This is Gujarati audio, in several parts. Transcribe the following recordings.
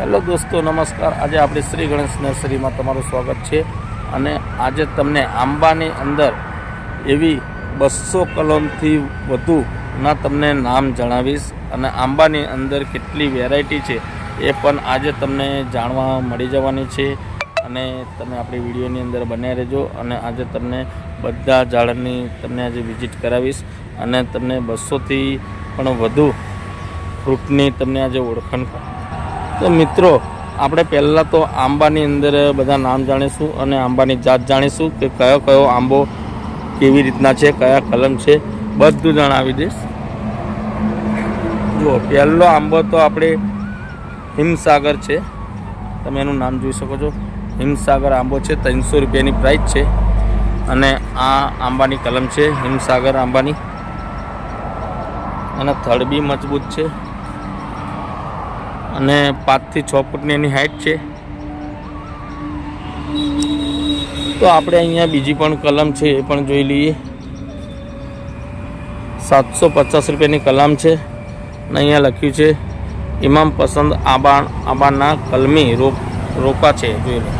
હેલો દોસ્તો, નમસ્કાર. આજે આપણે શ્રી ગણેશ નર્સરીમાં તમારું સ્વાગત છે અને આજે તમને આંબાની અંદર એવી બસો કલમથી વધુના તમને નામ જણાવીશ અને આંબાની અંદર કેટલી વેરાયટી છે એ પણ આજે તમને જાણવા મળી જવાની છે અને તમે આપણી વિડીયોની અંદર બન્યા રહેજો અને આજે તમને બધા ઝાડની તમને આજે વિઝિટ કરાવીશ અને તમને બસોથી પણ વધુ ફ્રૂટની તમને આજે ઓળખાણ તો મિત્રો, આપણે પહેલાં તો આંબાની અંદર બધા નામ જાણીશું અને આંબાની જાત જાણીશું કે કયો કયો આંબો કેવી રીતના છે, કયા કલમ છે, બધું જણાવી દઈશ. જુઓ, પહેલો આંબો તો આપણે હિમસાગર છે. તમે એનું નામ જોઈ શકો છો. હિમસાગર આંબો છે, ત્રણસો રૂપિયાની પ્રાઇસ છે. અને આ આંબાની કલમ છે, હિમસાગર આંબાની. અને થડ બી મજબૂત છે. અને પાંચથી છ ફૂટની એની હાઇટ છે. તો આપણે અહીંયા બીજી પણ કલમ છે, એ પણ જોઈ લઈએ. સાતસો પચાસ રૂપિયાની કલમ છે. અને અહીંયા લખ્યું છે, ઇમામ પસંદ આબા આબાના કલમી રોપ, રોપા છે. જોઈ લો.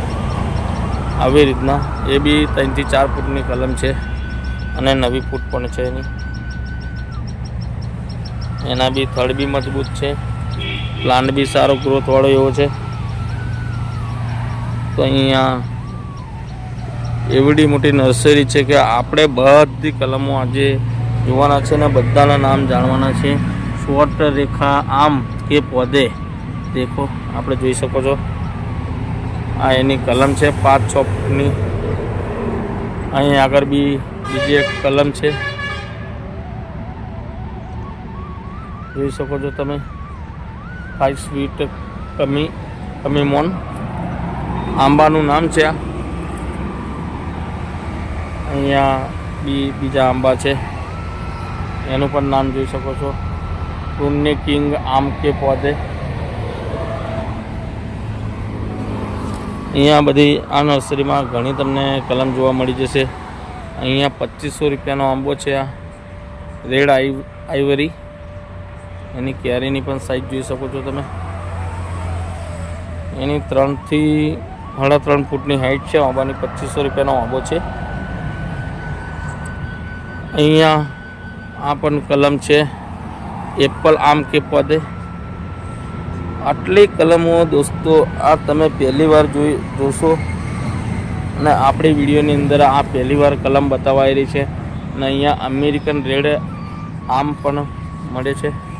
આવી રીતના એ બી ત્રણથી ચાર ફૂટની કલમ છે અને નવી ફૂટ પણ છે એની. એના બી થડ બી મજબૂત છે. પ્લાન્ટ બી સારો ગ્રોથવાળો એવો છે. તો અહીંયા એવડી મોટી નર્સરી છે કે આપણે બધી કલમો આજે જોવાના છે ને બધાના નામ જાણવાના છે. શોર્ટ રેખા આમ કે પોદે. દેખો, આપણે જોઈ શકો છો. આ એની કલમ છે, પાંચ છ ફૂટની. અહીં આગળ બી બીજી એક કલમ છે. જોઈ શકો છો તમે. ફાઈવ સ્વીટ કમી કમીમોન આંબાનું નામ છે અહીંયા બી, બીજા આંબા છે. એનું પણ નામ જોઈ શકો છો. ટુન્ની કિંગ આમ કે પોદે અહીંયા બધી આ નર્સરીમાં ઘણી તમને કલમ જોવા મળી જશે. અહીંયા પચીસો રૂપિયાનો આંબો છે આ. રેડ આઈ, આઈવરી. એની કેરીની પણ સાઈઝ જોઈ શકો છો તમે. એની ત્રણથી, સાડા ત્રણ ફૂટની હાઈટ છે, આંબાની પચીસો રૂપિયાનો આંબો છે. અહીંયા આ પણ કલમ છે, એપલ આમ કે પદે. આટલી કલમો દોસ્તો, આ તમે પહેલી વાર જોઈ, જોશો. અને આપણી વિડીયોની અંદર આ પહેલી વાર કલમ બતાવાયેલી છે. અને અહીંયા અમેરિકન રેડ આમ પણ મળે છે.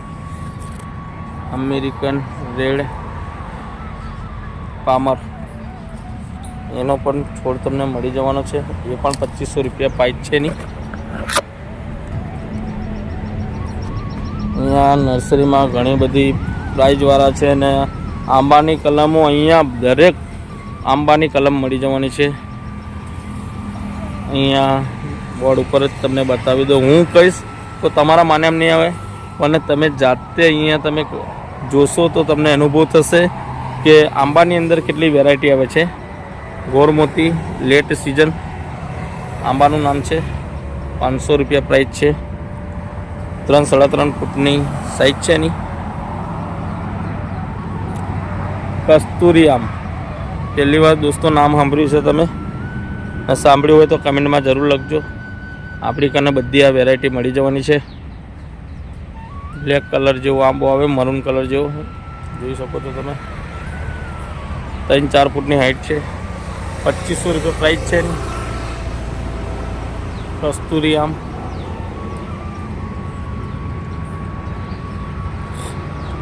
American red palmer. એનો પણ છોડ તમને મળી જવાનો છે. એ પણ પચીસો રૂપિયા પાઇપ છે એની. અહીંયા નર્સરીમાં ઘણી બધી પ્રાઇઝવાળા છે અને આંબાની કલમો અહીંયા દરેક આંબાની કલમ મળી જવાની છે. અહીંયા બોર્ડ ઉપર જ તમને બતાવી દઉં. હું કહીશ તો તમારા માને એમ નહીં આવે. પણ તમે જાતે અહીંયા તમે જોશો તો તમને અનુભવ થશે કે આંબાની અંદર કેટલી વેરાયટી આવે છે. ગોરમોતી લેટ સિઝન આંબાનું નામ છે. પાંચસો રૂપિયા પ્રાઇસ છે. ત્રણ સાડા ત્રણ ફૂટની સાઈઝ છે એની. કસ્તુરી આમ. પહેલી વાર દોસ્તો નામ સાંભળ્યું છે તમે. સાંભળ્યું હોય તો કમેન્ટમાં જરૂર લખજો. આપણી કને બધી આ વેરાયટી મળી જવાની છે. બ્લેક કલર જેવો આંબો આવે, મરૂન કલર જેવો. જોઈ શકો છો તમે. ત્રણ ચાર ફૂટની હાઈટ છે. પચીસો રૂપિયા પ્રાઇસ છે કસ્તુરી આમ.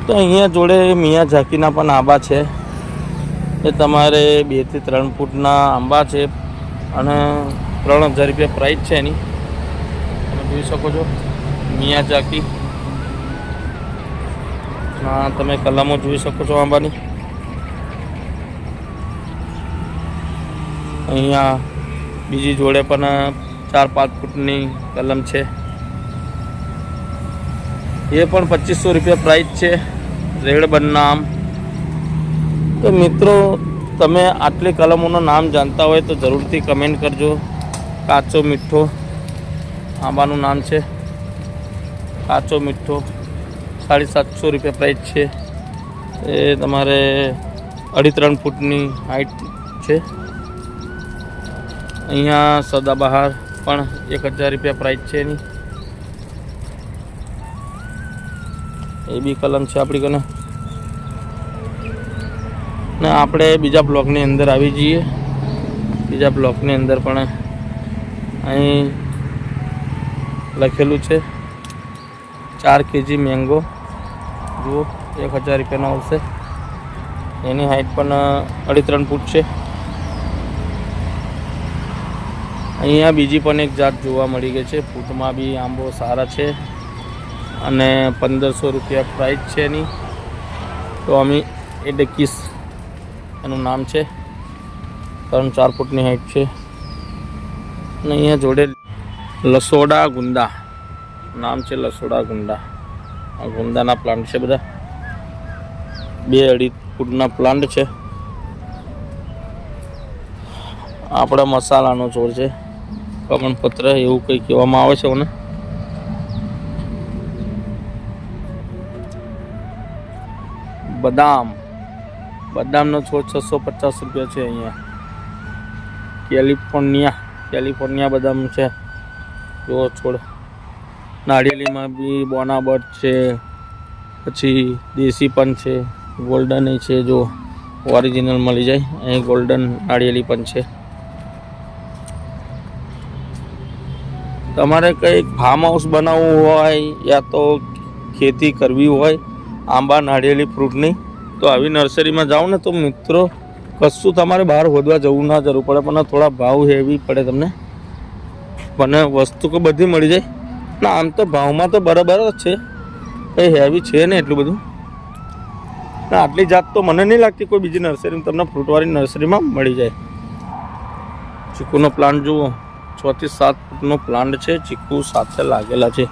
તો અહીંયા જોડે મિયા ઝાંકીના પણ આંબા છે. એ તમારે બેથી ત્રણ ફૂટના આંબા છે અને ત્રણ હજાર રૂપિયા પ્રાઇસ છે એની. તમે જોઈ શકો છો. મિયા ઝાંકી. હા, તમે કલમો જોઈ શકો છો આંબાની. અહીંયા બીજી જોડે પણ ચાર પાંચ ફૂટની કલમ છે. એ પણ પચીસો રૂપિયા પ્રાઇસ છે, રેડ બનના તો મિત્રો, તમે આટલી કલમોનું નામ જાણતા હોય તો જરૂરથી કમેન્ટ કરજો. કાચો મીઠો આંબાનું નામ છે. કાચો મીઠો. સાડી સાતસો રૂપિયા પ્રાઇસ છે. એ તમારે અઢી ત્રણ ફૂટની હાઈટ છે. અહીંયા સદાબહાર પણ એક હજાર રૂપિયા પ્રાઇસ છે એની. એ બી કલમ છે આપણી કને. ને આપણે બીજા બ્લોકની અંદર આવી જઈએ. બીજા બ્લોકની અંદર પણ અહીં લખેલું છે. ચાર કેજી મેંગો જુઓ, એક હજાર રૂપિયાનો આવશે. એની હાઈટ પણ અઢી ત્રણ ફૂટ છે. અહીંયા બીજી પણ એક જાત જોવા મળી ગઈ છે. ફૂટમાં બી આંબો સારા છે અને પંદરસો રૂપિયા પ્રાઇસ છે એની. તો અમે એ ડેકીસ એનું નામ છે. ત્રણ ચાર ફૂટની હાઈટ છે. અને અહીંયા જોડે લસોડા ગુંદા. નામ છે લસોડા ગુંદા. આ ગુંદાના પ્લાન્ટ છે બધા. બે અઢી ફૂટના પ્લાન્ટ છે. આપણા મસાલાનો છોડ છે. કમણપત્ર એવું કંઈ કહેવામાં આવે છે મને. બદામ. બદામનો છોડ છસો પચાસ રૂપિયા છે અહીંયા. કેલિફોર્નિયા. કેલિફોર્નિયા બદામ છે. જો છોડ નાળિયેરીમાં બી બોનાબટ છે, પછી દેશી પણ છે, ગોલ્ડન છે, જો ઓરિજિનલ મળી જાય. અહીં ગોલ્ડન નાળિયેરી પણ છે. તમારે કંઈક ફાર્મ હાઉસ બનાવવું હોય યા તો ખેતી કરવી હોય, આંબા, નાળિયેરી, ફ્રૂટની, તો આવી નર્સરીમાં જાઓ ને તો મિત્રો, કશું તમારે બહાર હોદવા જવું ના જરૂર પડે, પણ થોડા ભાવ હેવી પડે તમને. પણ વસ્તુ બધી મળી જાય. ના, આમ તો ભાવમાં તો બરાબર જ છે. કંઈ હેવી છે ને એટલું બધું. ના, આટલી જાત તો મને નહીં લાગતી કોઈ બીજી નર્સરીમાં તમને ફ્રૂટવાળી નર્સરીમાં મળી જાય. ચીકુનો પ્લાન્ટ જુઓ. છ થી સાત ફૂટનો પ્લાન્ટ છે. ચીકુ સાથે લાગેલા છે.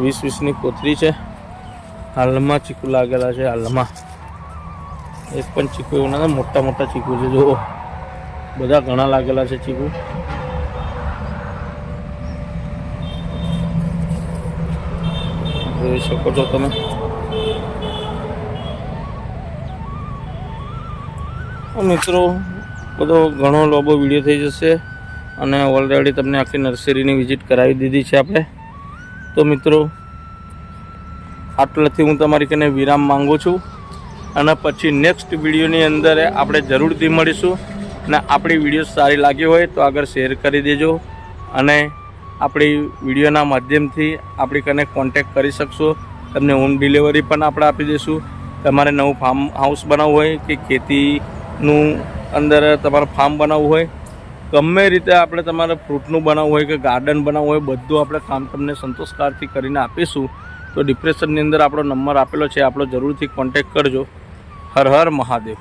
વીસ વીસની કોથળી છે. હાલમાં ચીકુ લાગેલા છે, હાલમાં. એક પણ ચીકુ એવું નથી, મોટા મોટા ચીકુ છે, જુઓ. બધા ઘણા લાગેલા છે ચીકુ. જોઈ શકો છો તમે. મિત્રો, બધો ઘણો લોબો વીડિયો થઈ જશે અને ઓલરેડી તમને આખી નર્સરીની વિઝિટ કરાવી દીધી છે આપણે. તો મિત્રો, આટલાથી હું તમારી કને વિરામ માંગુ છું અને પછી નેક્સ્ટ વિડીયોની અંદર આપણે જરૂરથી મળીશું. અને આપણી વીડિયો સારી લાગી હોય તો આગળ શેર કરી દેજો. અને આપણી વિડીયોના માધ્યમથી આપણી કને કોન્ટેક કરી શકશો. તમને હોમ ડિલિવરી પણ આપણે આપી દઈશું. તમારે નવું ફાર્મ હાઉસ બનાવવું હોય કે ખેતીનું અંદર તમારે ફાર્મ બનાવવું હોય, ગમે રીતે આપણે તમારે ફ્રૂટનું બનાવવું હોય કે ગાર્ડન બનાવવું હોય, બધું આપણે કામ તમને સંતોષકારથી કરીને આપીશું. તો ડિપ્રેશનની અંદર આપણો નંબર આપેલો છે, આપણો જરૂરથી કોન્ટેક કરજો. હર હર મહાદેવ.